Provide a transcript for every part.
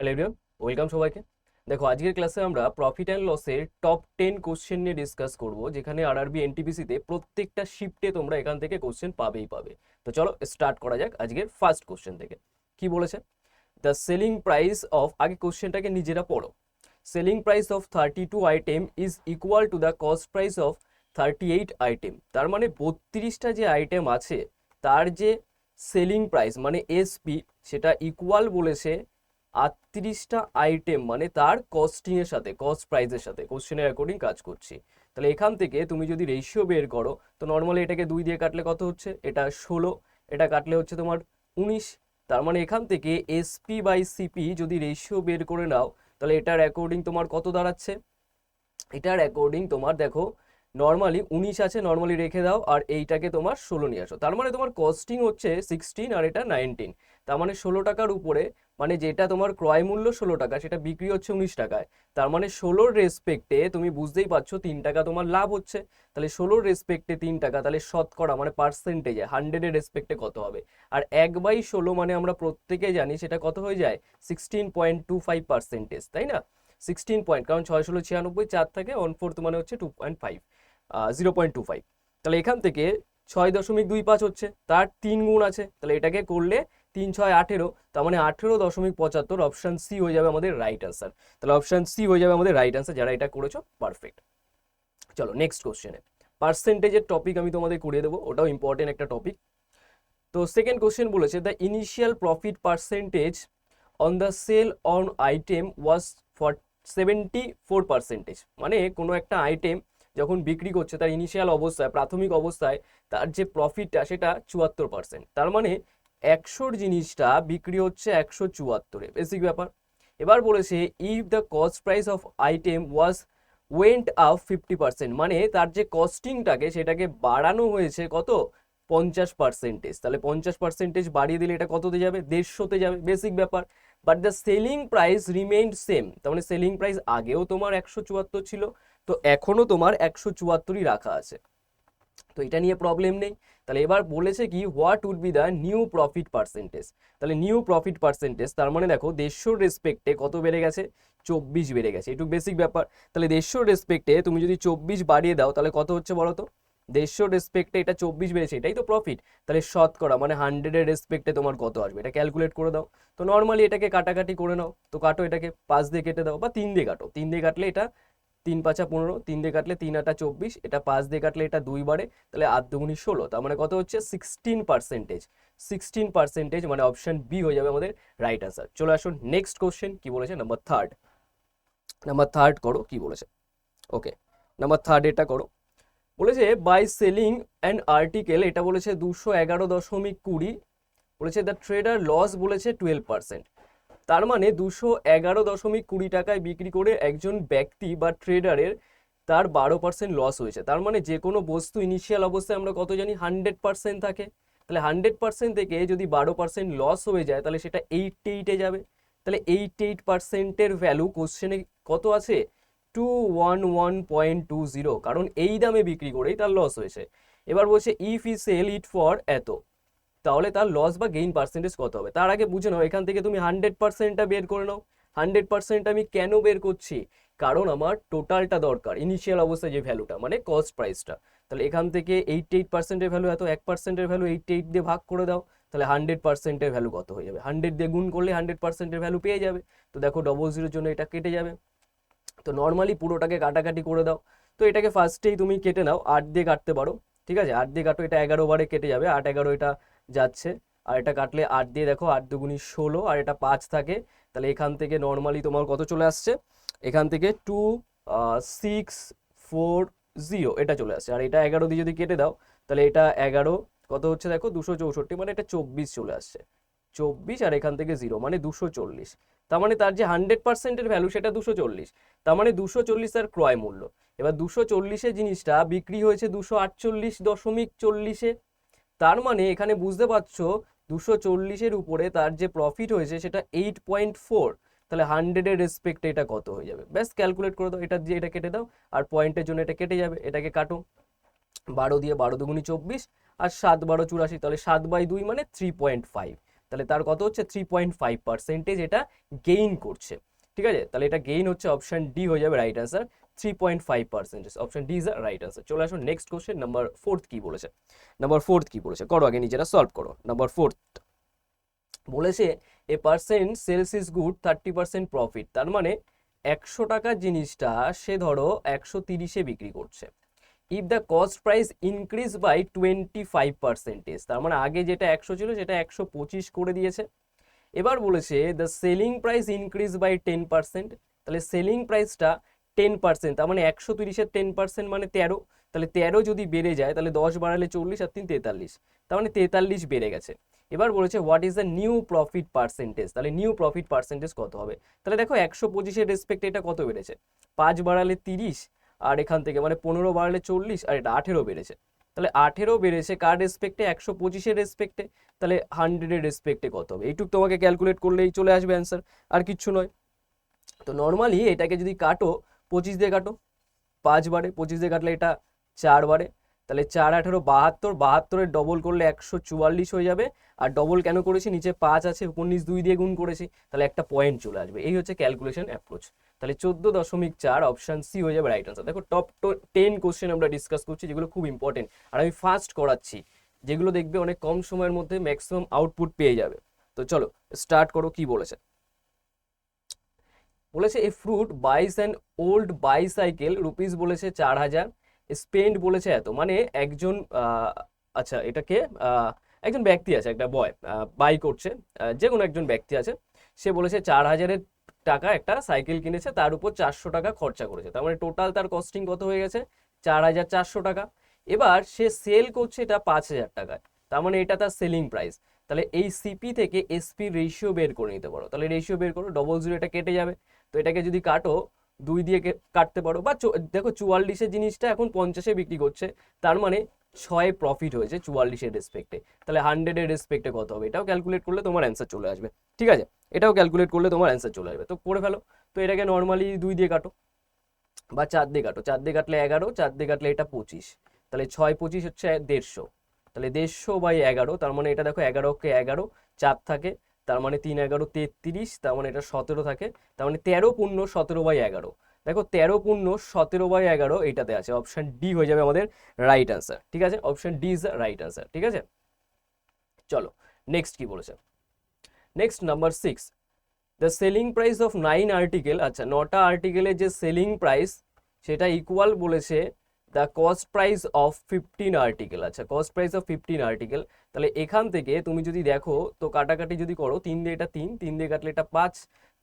Hello everyone welcome সবাইকে। দেখো, আজকের ক্লাসে আমরা প্রফিট অ্যান্ড লসের টপ টেন কোশ্চেন নিয়ে ডিসকাস করব, যেখানে আরআরবি এনটিপিসিতে প্রত্যেকটা শিফটে তোমরা এখান থেকে কোশ্চেন পাবেই পাবে। তো চলো স্টার্ট করা যাক আজকের ফার্স্ট কোশ্চেন থেকে। কি বলেছে? দ্য সেলিং প্রাইস অফ আগে কোশ্চেনটাকে নিজেরা পড়ো। Selling price of thirty two item is equal to the cost price of thirty eight item তার মানে বত্রিশটা যে আইটেম আছে, তার যে সেলিং প্রাইস মানে এসপি সেটা ইকুয়াল বলেছে আটত্রিশটা আইটেম মানে তার কস্টিং এর সাথে কস্ট প্রাইসের সাথে কোশ্চেনের অ্যাকর্ডিং কাজ করছি। তাহলে এখান থেকে তুমি যদি রেশিও বের করো, তো নর্মালি এটাকে দুই দিয়ে কাটলে কত হচ্ছে? এটা ষোলো, এটা কাটলে হচ্ছে তোমার উনিশ। তার মানে এখান থেকে এসপি বাই সিপি যদি রেশিও বের করে নাও, তাহলে এটার অ্যাকর্ডিং তোমার কত দাঁড়াচ্ছে? এটার অ্যাকর্ডিং তোমার দেখো নর্মালি উনিশ আছে নর্মালি রেখে দাও, আর এইটাকে তোমার ষোলো নিয়ে আসো। তার মানে তোমার কস্টিং হচ্ছে সিক্সটিন আর এটা নাইনটিন তার মানে ষোলো টাকার উপরে মানে যেটা তোমার ক্রয় মূল্য ষোলো টাকা, সেটা বিক্রি হচ্ছে উনিশ টাকায়। তার মানে ষোলোর রেসপেক্টে তুমি বুঝতেই পারছ তিন টাকা তোমার লাভ হচ্ছে। তাহলে ষোলোর রেসপেক্টে তিন টাকা, তাহলে শতকরা মানে পার্সেন্টেজে হান্ড্রেডের রেসপেক্টে কত হবে? আর এক বাই ষোলো মানে আমরা প্রত্যেকে জানি সেটা কত হয়ে যায়? Sixteen point two five percentage তাই না? সিক্সটিন পয়েন্ট কারণ ছয় ষোলো ছিয়ানব্বই, চার থাকে ওয়ান ফোর্থ মানে হচ্ছে two point five zero point two five তাহলে এখান থেকে ছয় দশমিক দুই পাঁচ হচ্ছে, তার তিন গুণ আছে। তাহলে এটাকে করলে তিন ছয় আঠেরো, তার মানে আঠেরো দশমিক পঁচাত্তর অপশান সি হয়ে যাবে আমাদের রাইট আনসার তাহলে অপশান সি হয়ে যাবে আমাদের রাইট আনসার যারা এটা করেছ পারফেক্ট চলো নেক্সট কোশ্চেনে পার্সেন্টেজের টপিক আমি তোমাদের করিয়ে দেবো, ওটাও ইম্পর্টেন্ট একটা টপিক তো সেকেন্ড কোশ্চেন বলেছে the initial profit percentage on the sale on item was for seventy four percentage মানে কোনো একটা আইটেম যখন বিক্রি করছে তার ইনিশিয়াল অবস্থায়, প্রাথমিক অবস্থায় তার যে প্রফিটটা সেটা চুয়াত্তর পার্সেন্ট তার মানে একশোর জিনিসটা বিক্রি হচ্ছে একশো চুয়াত্তরে। বেসিক ব্যাপার। এবার বলেছে if the cost price of item was went up fifty percent মানে তার যে কস্টিংটাকে সেটাকে বাড়ানো হয়েছে কত? পঞ্চাশ পার্সেন্টেজ তাহলে পঞ্চাশ পার্সেন্টেজ বাড়িয়ে দিলে এটা কততে যাবে? দেড়শোতে যাবে। বেসিক ব্যাপার। But the selling price remained same তার মানে সেলিং প্রাইস আগেও তোমার একশো চুয়াত্তর ছিল। তো এখনও তোমার একশো চুয়াত্তরই রাখা আছে। তো এটা নিয়ে প্রবলেম নেই। তাহলে এবার বলেছে কি what would be the new profit percentage তাহলে নিউ প্রফিট পার্সেন্টেজ তার মানে দেখো, দেড়শোর রেসপেক্টে কত বেড়ে গেছে? চব্বিশ বেড়ে গেছে। একটু বেসিক ব্যাপার। তাহলে দেড়শোর রেসপেক্টে তুমি যদি চব্বিশ বাড়িয়ে দাও, তাহলে কত হচ্ছে বলো তো? দেড়শোর রেসপেক্টে এটা চব্বিশ বেড়েছে, এটাই তো প্রফিট তাহলে শতকরা মানে হান্ড্রেডের রেসপেক্টে তোমার কত আসবে? এটা ক্যালকুলেট করে দাও। তো নর্মালি এটাকে কাটাকাটি করে নাও। তো কাটো এটাকে, পাঁচ দিয়ে কেটে দাও বা তিন দিয়ে কাটো। তিন দিয়ে কাটলে এটা তিন পাঁচা পনেরো, তিন দিয়ে কাটলে তিন আটা চব্বিশ, এটা পাঁচ দিয়ে কাটলে এটা দুই বারে তাহলে আট দুগুনি ষোলো, তার মানে কত হচ্ছে? সিক্সটিন পার্সেন্টেজ সিক্সটিন পার্সেন্টেজ মানে অপশন বি হয়ে যাবে আমাদের রাইট আনসার চলে আসুন নেক্সট কোশ্চেন কি বলেছে? নাম্বার থার্ড নাম্বার থার্ড করো, কি বলেছে? ওকে নাম্বার থার্ড এটা করো। বলেছে বাই সেলিং অ্যান্ড আর্টিকেল এটা বলেছে দুশো এগারো দশমিক কুড়ি, বলেছে দ্য ট্রেডার লস বলেছে টুয়েলভ পার্সেন্ট তার মানে দুশো এগারো দশমিক কুড়ি টাকায় বিক্রি করে একজন ব্যক্তি বা ট্রেডারের তার বারো পার্সেন্ট লস হয়েছে। তার মানে যে কোনো বস্তু ইনিশিয়াল অবস্থায় আমরা কত জানি হান্ড্রেড পার্সেন্ট থাকে। তাহলে হান্ড্রেড পার্সেন্ট থেকে যদি বারো পার্সেন্ট লস হয়ে যায়, তাহলে সেটা এইট এইটে যাবে। তাহলে এইট এইট পার্সেন্টের ভ্যালু কোশ্চেনে কত আছে? Two one one point two zero কারণ এই দামে বিক্রি করেই তার লস হয়েছে। এবার বলছে if he sell it for এত। তাহলে তার লস বা গেইন পার্সেন্টেজ কত হবে? তার আগে বুঝে নাও, এখান থেকে তুমি হান্ড্রেড পার্সেন্টটা বের করে নাও। হান্ড্রেড পার্সেন্ট আমি কেন বের করছি? কারণ আমার টোটালটা দরকার ইনিশিয়াল অবস্থায় যে ভ্যালুটা মানে কস্ট প্রাইসটা তাহলে এখান থেকে এইট এইট পার্সেন্টের ভ্যালু এত, এক পার্সেন্টের ভ্যালু এইট এইট দিয়ে ভাগ করে দাও, তাহলে হান্ড্রেড পার্সেন্টের ভ্যালু কত হয়ে যাবে? হান্ড্রেড দিয়ে গুণ করলে হান্ড্রেড পার্সেন্টের ভ্যালু পেয়ে যাবে। তো দেখো ডবল জিরোর জন্য এটা কেটে যাবে। তো নর্মালি পুরোটাকে কাটাকাটি করে দাও। তো এটাকে ফার্স্টেই তুমি কেটে নাও, আট দিয়ে কাটতে পারো। ঠিক আছে? আট দিয়ে কাটো, এটা এগারো বারে কেটে যাবে। আট, এগারো, এটা যাচ্ছে। আর এটা কাটলে আট দিয়ে দেখো, আট দুগুনি ষোলো, আর এটা পাঁচ থাকে। তাহলে এখান থেকে নর্মালি তোমার কত চলে আসছে? এখান থেকে টু সিক্স ফোর জিরো এটা চলে আসছে। আর এটা এগারো দিয়ে যদি কেটে দাও, তাহলে এটা এগারো, কত হচ্ছে দেখো? দুশো চৌষট্টি মানে এটা চব্বিশ চলে আসছে। চব্বিশ আর এখান থেকে জিরো মানে দুশো চল্লিশ। তার মানে তার যে হান্ড্রেড পার্সেন্টের ভ্যালু সেটা দুশো চল্লিশ। তার মানে দুশো চল্লিশ তার ক্রয় মূল্য। এবার দুশো চল্লিশের জিনিসটা বিক্রি হয়েছে দুশো আটচল্লিশ দশমিক চল্লিশে তার মানে এখানে বুঝতে পারছ দুশো চল্লিশের উপরে তার যে প্রফিট হয়েছে সেটা এইট পয়েন্ট ফোর তাহলে হান্ড্রেডের রেসপেক্টে এটা কত হয়ে যাবে? ব্যাস ক্যালকুলেট করে দাও, এটা দিয়ে এটা কেটে দাও, আর পয়েন্টের জন্য এটা কেটে যাবে, এটাকে কাটো। বারো দিয়ে বারো দুগুনি চব্বিশ, আর সাত বারো চুরাশি, তাহলে সাত বাই দুই মানে থ্রি পয়েন্ট ফাইভ তাহলে তার কত হচ্ছে? থ্রি পয়েন্ট ফাইভ পার্সেন্টেজ এটা গেইন করছে। ঠিক আছে? তাহলে এটা গেইন হচ্ছে অপশন ডি হয়ে যাবে right answer three point five percentage option D is a right answer চলে আসুন নেক্সট কোশ্চেন নাম্বার ফোর্থ কি বলেছে? নাম্বার ফোর্থ কি বলেছে? করো আগে নিজেরা সলভ করো। নাম্বার ফোর্থ বলেছে a percent sales is good thirty percent profit তার মানে একশো টাকার জিনিসটা সে ধরো একশো তিরিশে বিক্রি করছে। If the cost price increase by twenty five percentage তার মানে আগে যেটা একশো ছিল সেটা একশো পঁচিশ করে দিয়েছে। এবার বলেছে the selling price increase by ten percent তাহলে সেলিং প্রাইসটা টেন পার্সেন্ট তার মানে একশো তিরিশের টেন পার্সেন্ট মানে তেরো, তাহলে তেরো যদি বেড়ে যায়, তাহলে দশ বাড়ালে চল্লিশ আর তিন তেতাল্লিশ, তার মানে তেতাল্লিশ বেড়ে গেছে। এবার বলেছে what is the new profit percentage তাহলে নিউ প্রফিট পার্সেন্টেজ কত হবে? তাহলে দেখো, একশো পঁচিশের রেসপেক্টে এটা কত বেড়েছে? পাঁচ বাড়ালে তিরিশ, আর এখান থেকে মানে পনেরো বাড়ালে চল্লিশ, আর এটা আঠেরো বেড়েছে। তাহলে আঠেরো বেড়েছে কার রেসপেক্টে একশো পঁচিশের রেসপেক্টে তাহলে হান্ড্রেডের রেসপেক্টে কত হবে? এইটুক তোমাকে ক্যালকুলেট করলেই চলে আসবে অ্যান্সার আর কিচ্ছু নয়। তো নর্মালি এটাকে যদি কাটো পঁচিশ দিয়ে কাটো, পাঁচ বারে, পঁচিশ দিয়ে কাটলে এটা চার বারে। তাহলে চার, আঠেরো, বাহাত্তর বাহাত্তরের ডবল করলে একশো চুয়াল্লিশ হয়ে যাবে। আর ডবল কেন করেছি? নিচে পাঁচ আছে, উনিশ দুই দিয়ে গুণ করেছি, তাহলে একটা পয়েন্ট চলে আসবে। এই হচ্ছে ক্যালকুলেশন অ্যাপ্রোচ তাহলে চোদ্দ দশমিক চার অপশন সি হয়ে যাবে রাইট আনসার দেখো টপ টেন কোশ্চেন আমরা ডিসকাস করছি, যেগুলো খুব ইম্পর্টেন্ট আর আমি ফার্স্ট করাচ্ছি, যেগুলো দেখবে অনেক কম সময়ের মধ্যে ম্যাক্সিমাম আউটপুট পেয়ে যাবে। তো চলো স্টার্ট করো, কি বলেছে? বলেছে, a fruit buys and old bicycle rupees বলেছে চার হাজার স্পেন্ড বলেছে এত। মানে একজন আচ্ছা এটাকে একজন ব্যক্তি আছে, একটা বয় বাই করছে যে কোনো একজন ব্যক্তি আছে, সে বলেছে চার হাজারের টাকা একটা সাইকেল কিনেছে, তার উপর চারশো টাকা খরচা করেছে। তার মানে টোটাল তার কস্টিং কত হয়ে গেছে? চার হাজার চারশো টাকা। এবার সে সেল করছে এটা পাঁচ হাজার টাকায়। তার মানে এটা তার সেলিং প্রাইস তাহলে এই সিপি থেকে এসপি রেশিও বের করে নিতে পারো। তাহলে রেশিও বের করো ডবল জিরো এটা কেটে যাবে। তো এটাকে যদি কাটো, দুই দিয়ে কাটতে পারো বা দেখো চুয়াল্লিশের জিনিসটা এখন পঞ্চাশে বিক্রি করছে, তার মানে ছয় প্রফিট হয়েছে চুয়াল্লিশের রেসপেক্টে তাহলে হান্ড্রেডের রেসপেক্টে কত হবে? এটাও ক্যালকুলেট করলে তোমার অ্যান্সার চলে আসবে। ঠিক আছে? এটাও ক্যালকুলেট করলে তোমার অ্যান্সার চলে আসবে। তো করে ফেলো। তো এটাকে নর্মালি দুই দিয়ে কাটো বা চার দিয়ে কাটো। চার দিয়ে কাটলে এগারো, চার দিয়ে কাটলে এটা পঁচিশ। তাহলে ছয় পঁচিশ হচ্ছে দেড়শো। তাহলে দেড়শো বাই এগারো, তার মানে এটা দেখো এগারোকে এগারো, চার থাকে। তার মানে তিন এগারো তেত্রিশ, তার মানে এটা সতেরো থাকে, তার মানে তেরো পূর্ণ সতেরো বাই এগারো। দেখো, তেরো পূর্ণ সতেরো বাই এগারো এইটাতে আছে অপশন ডি হয়ে যাবে আমাদের রাইট অ্যান্সার ঠিক আছে? Option D is the right answer ঠিক আছে? চলো নেক্সট কি বলেছে? Next number six the selling price of nine article আচ্ছা নটা আর্টিকেলের যে সেলিং প্রাইস সেটা ইকুয়াল বলেছে the cost price of fifteen article আচ্ছা cost price of fifteen article তাহলে এখান থেকে তুমি যদি দেখো, তো কাটাকাটি যদি করো, তিন দিয়ে এটা তিন তিন দিয়ে কাটলে এটা পাঁচ,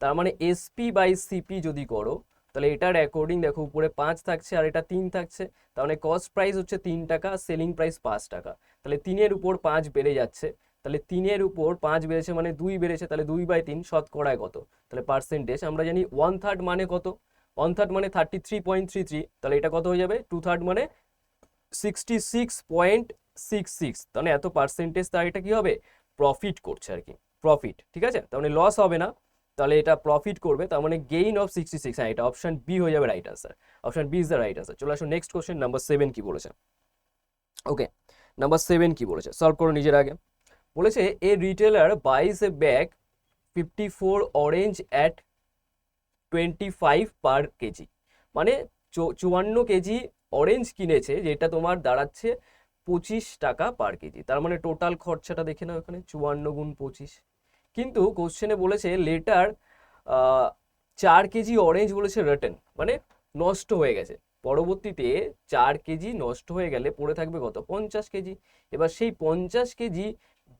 তার মানে এসপি বাই সিপি যদি করো, তাহলে এটার অ্যাকর্ডিং দেখো, উপরে পাঁচ থাকছে আর এটা তিন থাকছে, তার মানে কস্ট প্রাইস হচ্ছে তিন টাকা সেলিং প্রাইস পাঁচ টাকা। তাহলে তিনের উপর পাঁচ বেড়ে যাচ্ছে, তাহলে তিনের উপর পাঁচ বেড়েছে মানে দুই বেড়েছে, তাহলে দুই বাই তিন শতকরায় কত? তাহলে পার্সেন্টেজ আমরা জানি ওয়ান থার্ড মানে কত? ওয়ান থার্ড মানে thirty three point three three তাহলে এটা কত হয়ে যাবে? টু থার্ড মানে sixty six point six six তাহলে এত পার্সেন্টেজ তার এটা কি হবে? প্রফিট করছে আর কি প্রফিট ঠিক আছে? তার মানে লস হবে না, তাহলে এটা প্রফিট করবে, তার মানে গেইন অফ সিক্সটি সিক্স হ্যাঁ এটা অপশন বি হয়ে যাবে right answer option B is the right answer চলে আসুন নেক্সট কোশ্চেন নাম্বার সেভেন কি বলেছে? ওকে নাম্বার সেভেন কি বলেছে? সলভ করো নিজের আগে, বলেছে a retailer buys a bag fifty four orange at twenty five per kg. মানে চুয়ান্ন কেজি অরেঞ্জ কিনেছে, যেটা তোমার দাঁড়াচ্ছে পঁচিশ টাকা পার কেজি। তার মানে টোটাল খরচাটা দেখে নাও এখানে, চুয়ান্ন গুণ পঁচিশ। কিন্তু কোশ্চেনে বলেছে লেটার চার কেজি অরেঞ্জ বলেছে রিটার্ন মানে নষ্ট হয়ে গেছে। পরবর্তীতে চার কেজি নষ্ট হয়ে গেলে পড়ে থাকবে কত? পঞ্চাশ কেজি। এবার সেই পঞ্চাশ কেজি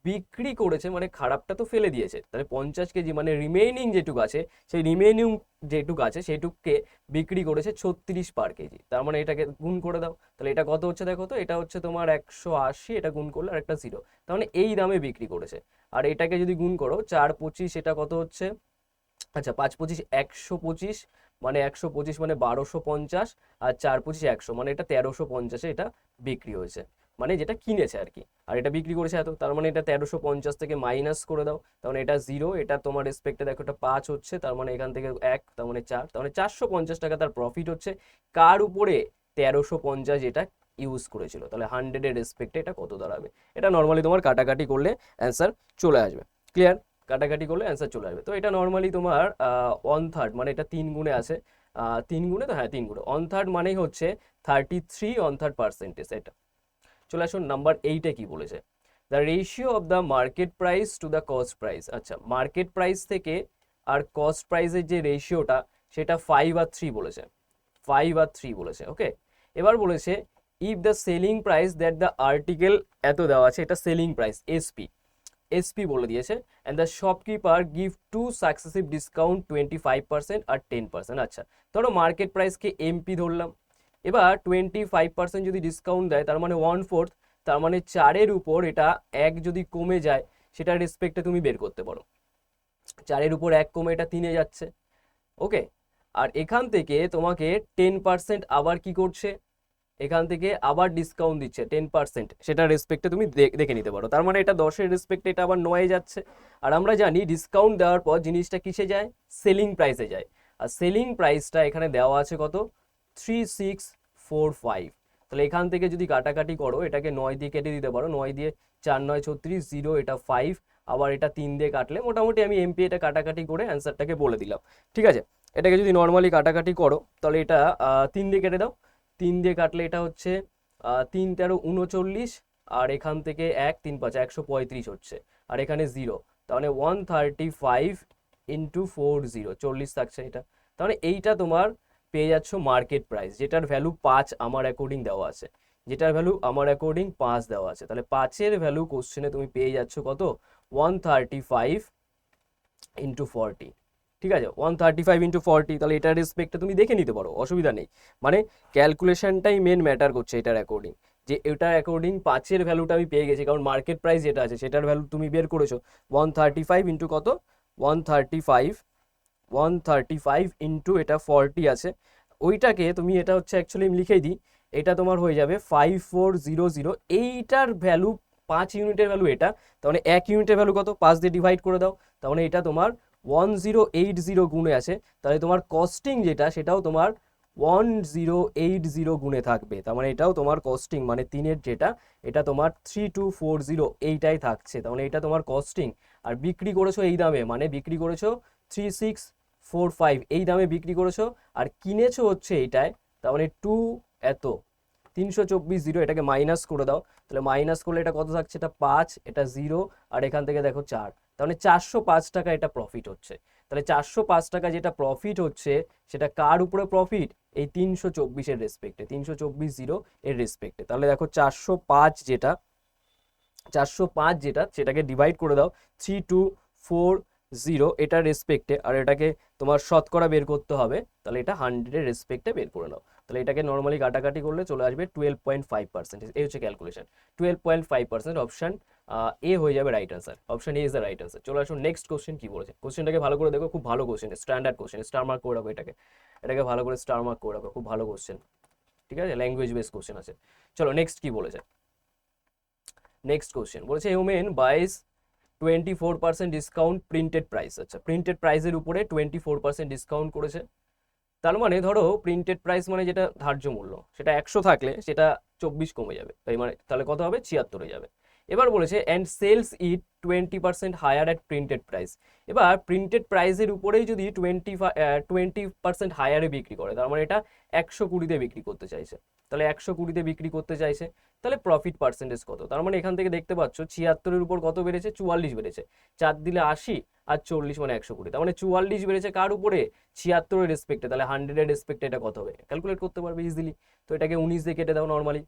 বিক্রি করেছে মানে খারাপটা তো ফেলে দিয়েছে। তাহলে পঞ্চাশ কেজি মানে রিমেইনিং যেটুকু আছে, সেই রিমেইনিং যেটুকু আছে, সেটুককে বিক্রি করেছে ছত্রিশ পার কেজি। তার মানে এটাকে গুণ করে দাও। তাহলে এটা কত হচ্ছে দেখো তো? এটা হচ্ছে তোমার একশো আশি, এটা গুণ করলে আর একটা জিরো তার মানে এই দামে বিক্রি করেছে। আর এটাকে যদি গুণ করো, চার পঁচিশ, এটা কত হচ্ছে? আচ্ছা পাঁচ পঁচিশ, একশো পঁচিশ মানে একশো পঁচিশ মানে বারোশো পঞ্চাশ, আর চার পঁচিশ, একশো মানে এটা তেরোশো পঞ্চাশে এটা বিক্রি হয়েছে। মানে যেটা কিনেছে আর কি। আর এটা বিক্রি করেছে এত, তার মানে এটা তেরোশো পঞ্চাশ থেকে মাইনাস করে দাও, তার মানে এটা জিরো এটা তোমার রেসপেক্টে দেখো এটা পাঁচ হচ্ছে, তার মানে এখান থেকে এক, তার মানে চার, তার মানে চারশো পঞ্চাশ টাকা তার প্রফিট হচ্ছে। কার উপরে তেরোশো পঞ্চাশ এটা ইউজ করেছিল? তাহলে হান্ড্রেডের রেসপেক্টে এটা কত দাঁড়াবে? এটা নর্মালি তোমার কাটাকাটি করলে অ্যান্সার চলে আসবে। ক্লিয়ার কাটাকাটি করলে অ্যান্সার চলে আসবে। তো এটা নর্মালি তোমার ওয়ান থার্ড মানে এটা তিন গুণে আছে। তিন গুণে তো হ্যাঁ তিন গুণে। ওয়ান থার্ড মানেই হচ্ছে thirty three one third percentage এটা। চলে আসুন নাম্বার এইটে কি বলেছে? The ratio of the market price to the cost price আচ্ছা মার্কেট প্রাইস থেকে আর কস্ট প্রাইসের যে রেশিওটা সেটা ফাইভ আর থ্রি বলেছে। ফাইভ আর থ্রি বলেছে ওকে এবার বলেছে if the selling price that the article এত দেওয়া আছে, এটা সেলিং প্রাইস এসপি এসপি বলে দিয়েছে and the shopkeeper give two successive discount twenty five percent R ten percent আচ্ছা ধরো মার্কেট প্রাইসকে এমপি ধরলাম এবার টোয়েন্টি ফাইভ পার্সেন্ট যদি ডিসকাউন্ট দেয়, তার মানে ওয়ান ফোর্থ তার মানে চারের উপর এটা এক যদি কমে যায়, সেটার রেসপেক্টে তুমি বের করতে পারো। চারের উপর এক কমে এটা তিনে যাচ্ছে। ওকে আর এখান থেকে তোমাকে টেন পার্সেন্ট আবার কি করছে? এখান থেকে আবার ডিসকাউন্ট দিচ্ছে টেন পার্সেন্ট সেটা রেসপেক্টে তুমি দেখে নিতে পারো। তার মানে এটা দশের রেসপেক্টে এটা আবার নয়ে যাচ্ছে। আর আমরা জানি ডিসকাউন্ট দেওয়ার পর জিনিসটা কিসে যায়? সেলিং প্রাইসে যায়। আর সেলিং প্রাইসটা এখানে দেওয়া আছে কত? থ্রি সিক্স ফোর ফাইভ তাহলে এখান থেকে যদি কাটাকাটি করো, এটাকে নয় দিয়ে কেটে দিতে পারো, নয় দিয়ে চার নয় ছত্রিশ, জিরো এটা ফাইভ আবার এটা তিন দিয়ে কাটলে মোটামুটি আমি এমপি এটা কাটাকাটি করে অ্যান্সারটাকে বলে দিলাম। ঠিক আছে? এটাকে যদি নর্মালি কাটাকাটি করো, তাহলে এটা তিন দিয়ে কেটে দাও। তিন দিয়ে কাটলে এটা হচ্ছে তিন তেরো উনচল্লিশ, আর এখান থেকে এক, তিন পাঁচ, একশো পঁয়ত্রিশ হচ্ছে। আর এখানে জিরো। তাহলে one thirty five into four zero চল্লিশ থাকছে এটা। তাহলে এইটা তোমার পেয়ে যাচ্ছ মার্কেট প্রাইস যেটার ভ্যালু পাঁচ আমার অ্যাকর্ডিং দেওয়া আছে। যেটার ভ্যালু আমার অ্যাকর্ডিং পাঁচ দেওয়া আছে। তাহলে পাঁচের ভ্যালু কোশ্চেনে তুমি পেয়ে যাচ্ছ কত? One thirty five into forty ঠিক আছে? One thirty five into forty তাহলে এটার রেসপেক্টে তুমি দেখে নিতে পারো, অসুবিধা নেই। মানে ক্যালকুলেশনটাই মেন ম্যাটার করছে এটার অ্যাকর্ডিং যে এটার অ্যাকর্ডিং পাঁচের ভ্যালুটা আমি পেয়ে গেছি, কারণ মার্কেট প্রাইস যেটা আছে, সেটার ভ্যালু তুমি বের করেছ। ওয়ান থার্টি ফাইভ ইন্টু কত? One thirty five one thirty five into এটা ফর্টি আছে। ওইটাকে তুমি এটা হচ্ছে অ্যাকচুয়ালি আমি লিখেই দিই, এটা তোমার হয়ে যাবে ফাইভ ফোর জিরো জিরো এইটার ভ্যালু পাঁচ ইউনিটের ভ্যালু এটা, তার মানে এক ইউনিটের ভ্যালু কত? পাঁচ দিয়ে ডিভাইড করে দাও। তার মানে এটা তোমার ওয়ান জিরো এইট জিরো গুণে আছে। তাহলে তোমার কস্টিং যেটা, সেটাও তোমার ওয়ান জিরো এইট জিরো গুণে থাকবে। তার মানে এটাও তোমার কস্টিং মানে তিনের যেটা, এটা তোমার থ্রি টু ফোর জিরো এইটাই থাকছে। তার মানে এটা তোমার কস্টিং আর বিক্রি করেছ এই দামে মানে বিক্রি করেছ থ্রি সিক্স ফোর ফাইভ, এই দামে বিক্রি করেছ আর কিনেছো হচ্ছে এইটায়, তার মানে টু এত, তিনশো চব্বিশ জিরো, এটাকে মাইনাস করে দাও, তাহলে মাইনাস করলে এটা কত থাকছে? এটা পাঁচ, এটা জিরো, আর এখান থেকে দেখো চার তাহলে চারশো পাঁচ টাকা এটা প্রফিট হচ্ছে। তাহলে চারশো পাঁচ টাকা যেটা প্রফিট হচ্ছে, সেটা কার উপরে প্রফিট এই তিনশো চব্বিশের রেসপেক্টে তিনশো চব্বিশ জিরো এর রেসপেক্টে তাহলে দেখো চারশো পাঁচ যেটা, চারশো পাঁচ যেটা, সেটাকে ডিভাইড করে দাও থ্রি টু ফোর জিরো এটার রেসপেক্টে আর এটাকে তোমার শতকরা বের করতে হবে, তাহলে এটা হান্ড্রেডের রেসপেক্টে বের করে নাও। তাহলে এটাকে নর্মালি কাটাকাটি করলে চলে আসবে টুয়েলভ পয়েন্ট ফাইভ পার্সেন্টেজ এই হচ্ছে calculation twelve point five percent option A হয়ে যাবে right answer option A is the right answer চলে আসুন নেক্সট কোশ্চেন কি বলেছে? কোশ্চেনটাকে ভালো করে দেখো, খুব ভালো question standard question star mark করে রাখো এটাকে। এটাকে ভালো করে স্টার মার্ক করে রাখো, খুব ভালো কোশ্চেন ঠিক আছে? ল্যাঙ্গুয়েজ বেস কোশ্চেন আছে। চলো নেক্সট কি বলেছে? নেক্সট কোশ্চেন বলেছে human buys twenty four percent discount printed price আচ্ছা প্রিন্টেড প্রাইসের উপরে টোয়েন্টি ফোর পার্সেন্ট ডিসকাউন্ট করেছে। তার মানে ধরো প্রিন্টেড প্রাইস মানে যেটা ধার্য মূল্য, সেটা একশো থাকলে সেটা চব্বিশ কমে যাবে। তাই মানে তাহলে কত হবে? ছিয়াত্তরে যাবে। এবার বলেছে and sales it twenty percent higher at printed price এবার প্রিন্টেড প্রাইসের উপরেই যদি টোয়েন্টি টোয়েন্টি পার্সেন্ট হায়ারে বিক্রি করে, তার মানে এটা একশো কুড়িতে বিক্রি করতে চাইছে। তাহলে একশো কুড়িতে বিক্রি করতে চাইছে, তাহলে প্রফিট পার্সেন্টেজ কত? তার মানে এখান থেকে দেখতে পাচ্ছ ছিয়াত্তরের উপর কত বেড়েছে? চুয়াল্লিশ বেড়েছে। চার দিলে আশি আর চল্লিশ মানে একশো কুড়ি। তার মানে চুয়াল্লিশ বেড়েছে কার উপরে? ছিয়াত্তরের রেসপেক্টে তাহলে হান্ড্রেডের রেসপেক্টে এটা কত হবে? ক্যালকুলেট করতে পারবে ইজিলি তো এটাকে উনিশ দিয়ে কেটে দাও নর্মালি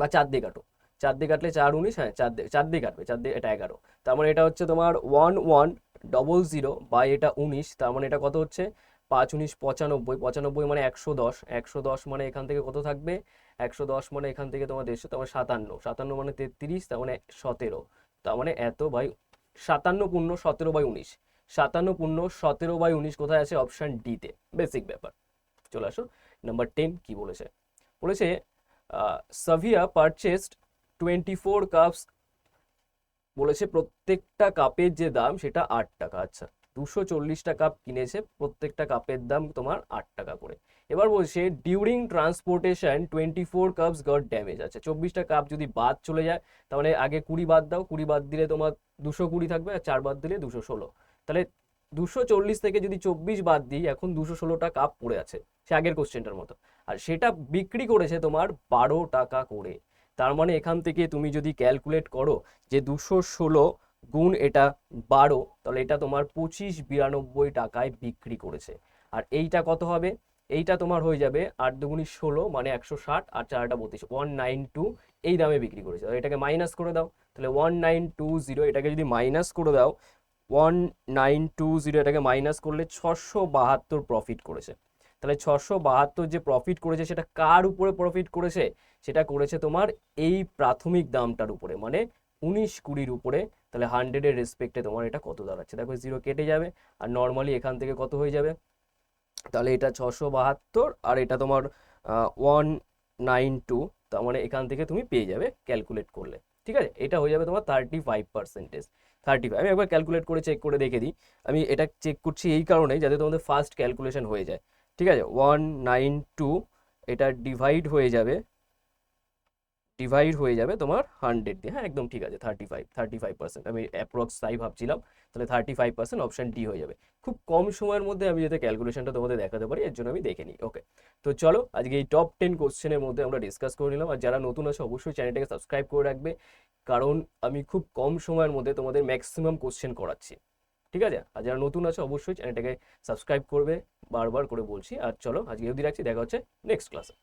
বা চার দিয়ে কাটো। চার দিয়ে কাটলে চার উনিশ হ্যাঁ চার দিয়ে চার দিয়ে কাটবে, চার দিয়ে, এটা এগারো। তার মানে এটা হচ্ছে তোমার ওয়ান ওয়ান ডবল জিরো বা এটা উনিশ, তার মানে এটা কত হচ্ছে? পাঁচ উনিশ পঁচানব্বই পঁচানব্বই মানে একশো দশ একশো দশ মানে এখান থেকে কত থাকবে? একশো দশ মানে এখান থেকে তোমার দেড়শো, তার মানে সাতান্ন সাতান্ন মানে তেত্রিশ, তার মানে সতেরো, তার মানে এত বাই সাতান্ন পূর্ণ সতেরো বাই উনিশ, সাতান্ন পূর্ণ সতেরো বাই উনিশ কোথায় আছে? অপশান ডিতে বেসিক ব্যাপার। চলে আসো নাম্বার টেন কি বলেছে? বলেছে Savia purchased twenty four cups বলেছে প্রত্যেকটা কাপের যে দাম সেটা আট টাকা। আচ্ছা দুশো চল্লিশটা কাপ কিনেছে, প্রত্যেকটা কাপের দাম তোমার আট টাকা করে। এবার বলছে during transportation twenty four cups got damage আছে চব্বিশটা কাপ যদি বাদ চলে যায়, তাহলে আগে কুড়ি বাদ দাও, কুড়ি বাদ দিলে তোমার দুশো কুড়ি থাকবে আর চার বাদ দিলে দুশো ষোলো। তাহলে দুশো চল্লিশ থেকে যদি চব্বিশ বাদ দিই, এখন দুশো ষোলোটা কাপ পড়ে আছে, সে আগের কোশ্চেনটার মতো। আর সেটা বিক্রি করেছে তোমার বারো টাকা করে। তার মানে এখান থেকে তুমি যদি ক্যালকুলেট করো যে দুশো ষোলো গুণ এটা বারো, তাহলে এটা তোমার পঁচিশ বিরানব্বই টাকায় বিক্রি করেছে। আর এইটা কত হবে? এইটা তোমার হয়ে যাবে আট দুগুণি ষোলো মানে একশো ষাট আর চারটা বত্রিশ ওয়ান নাইন টু এই দামে বিক্রি করেছে। আর এটাকে মাইনাস করে দাও। তাহলে ওয়ান নাইন টু জিরো এটাকে যদি মাইনাস করে দাও ওয়ান নাইন টু জিরো এটাকে মাইনাস করলে ছশো বাহাত্তর প্রফিট করেছে। তাহলে ছশো বাহাত্তর যে প্রফিট করেছে, সেটা কার উপরে প্রফিট করেছে? সেটা করেছে তোমার এই প্রাথমিক দামটার উপরে মানে উনিশ কুড়ির উপরে। তাহলে হান্ড্রেডের রেসপেক্টে তোমার এটা কত দাঁড়াচ্ছে? দেখো জিরো কেটে যাবে, আর নর্মালি এখান থেকে কত হয়ে যাবে? তাহলে এটা ছশো বাহাত্তর, আর এটা তোমার ওয়ান নাইন টু তার মানে এখান থেকে তুমি পেয়ে যাবে ক্যালকুলেট করলে। ঠিক আছে? এটা হয়ে যাবে তোমার thirty five percentage thirty five আমি একবার ক্যালকুলেট করে চেক করে দেখে দিই। আমি এটা চেক করছি এই কারণেই যাতে তোমাদের ফার্স্ট ক্যালকুলেশন হয়ে যায়। ঠিক আছে ওয়ান নাইন টু এটা ডিভাইড হয়ে যাবে ডিভাইড হয়ে যাবে তোমার হান্ড্রেড দিয়ে। হ্যাঁ একদম ঠিক আছে thirty five thirty five percent আমি অ্যাপ্রক্স তাই ভাবছিলাম, তাহলে thirty five percent option D হয়ে যাবে। খুব কম সময়ের মধ্যে আমি যাতে ক্যালকুলেশনটা তোমাদের দেখাতে পারি, এর জন্য আমি দেখে নিই। ওকে তো চলো, আজকে এই টপ টেন কোশ্চেনের মধ্যে আমরা ডিসকাস করে নিলাম। আর যারা নতুন আছে, অবশ্যই চ্যানেলটাকে সাবস্ক্রাইব করে রাখবে। কারণ আমি খুব কম সময়ের মধ্যে তোমাদের ম্যাক্সিমাম কোশ্চেন করাচ্ছি। ঠিক আছে? আর যারা নতুন আছে অবশ্যই চ্যানেলটাকে সাবস্ক্রাইব করবে, বারবার করে বলছি। আর চলো, আজকে অবধি রাখছি, দেখা হচ্ছে নেক্সট ক্লাসে